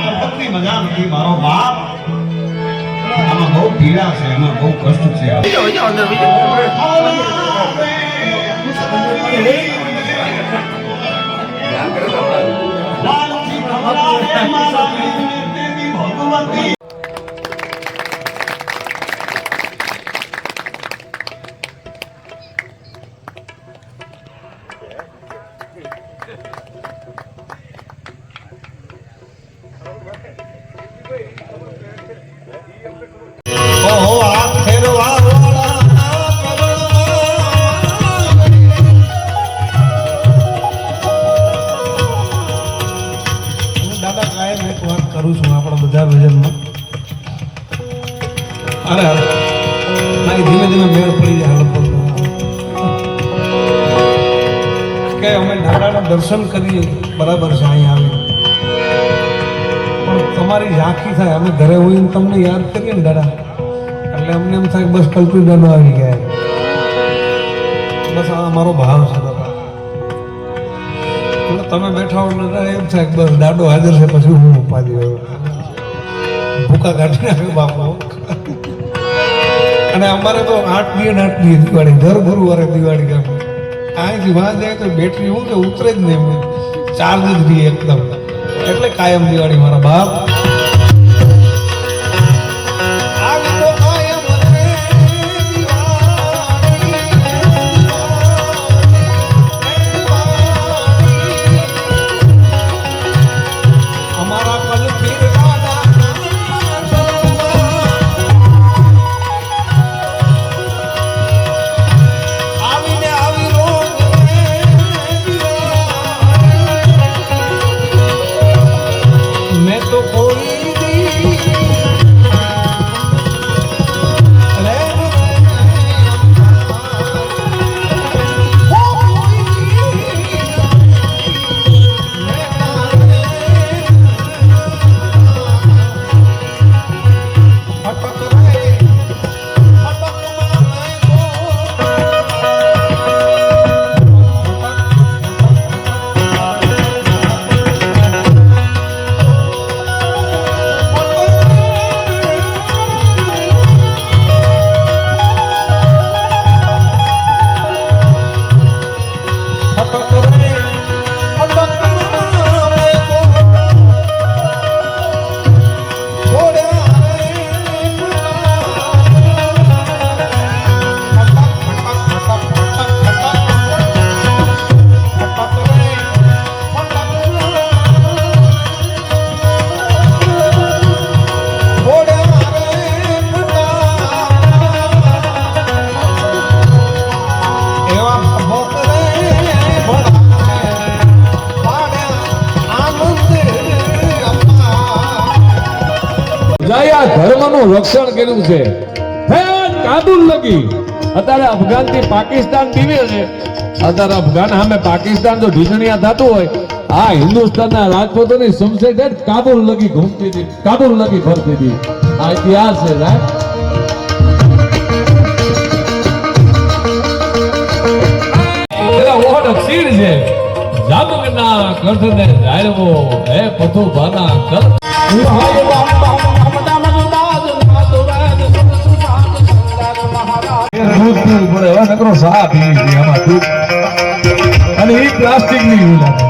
ગણપતની મજા નથી મારો બાપ આમાં બહુ પીડા છે એમાં બહુ કષ્ટ છે ભગવતી. કાયમ એક વાત કરું છું આપણા બધા ભજનમાં. અરે અરે, મારી ધીમે ધીમે મેળ પડી જાય લગભગ. કે અમે દાદાના દર્શન કરીએ, બરાબર છે, અહીંયા આવી પણ તમારી ઝાંખી થાય, અમે ઘરે હોઈને તમને યાદ કરીએ ને, દાદા. એટલે અમને એમ થાય બસ કલ્પી દાદો આવી ગયા બસ આ અમારો ભાવ છે તમે બેઠા હો એમ થાય કે બસ દાડો હાજર છે, પછી હું ઉપાધિ ભૂકા કાઢી નાખ્યો બાપુ. અને અમારે તો આઠ દિવસ આઠ દિવસ દિવાળી, દર ગુરુવારે દિવાળી ગામ. અહીંથી વાં જાય તો બેટરી હું કે ઉતરે જ નહીં ચાર્જ જ રહી એકદમ. એટલે કાયમ દિવાળી મારા બાપ. મેં Oh. oh, oh. જયા ધર્મનું રક્ષણ કર્યું છે. કાબુલ લગી. અત્યારે અફઘાનથી પાકિસ્તાન પીવે છે. અત્યારે અફઘાન સામે પાકિસ્તાન જો ઢીસણિયા થતું હોય, આ હિન્દુસ્તાનના રાજપૂતોની શમશેર કાબુલ લગી ઘૂમતી હતી, કાબુલ લગી ફરતી હતી. આ ઇતિહાસ છે, સાહેબ. અક્ષીર છે. જામગના કંઠને ઝાડવો હે પથુ ભાના કર. દૂધ નકરો સાપ પીવી છે આમાં અને એ પ્લાસ્ટિકની યુઝ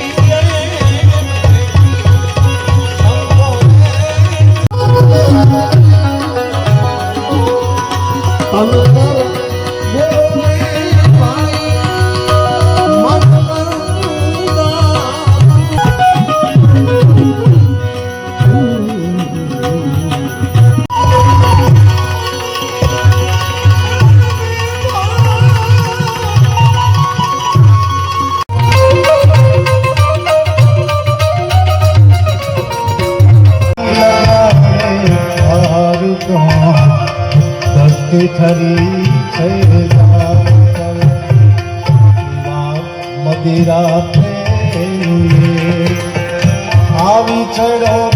થરી મદિરા આવી ચડો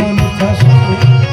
মন চাষে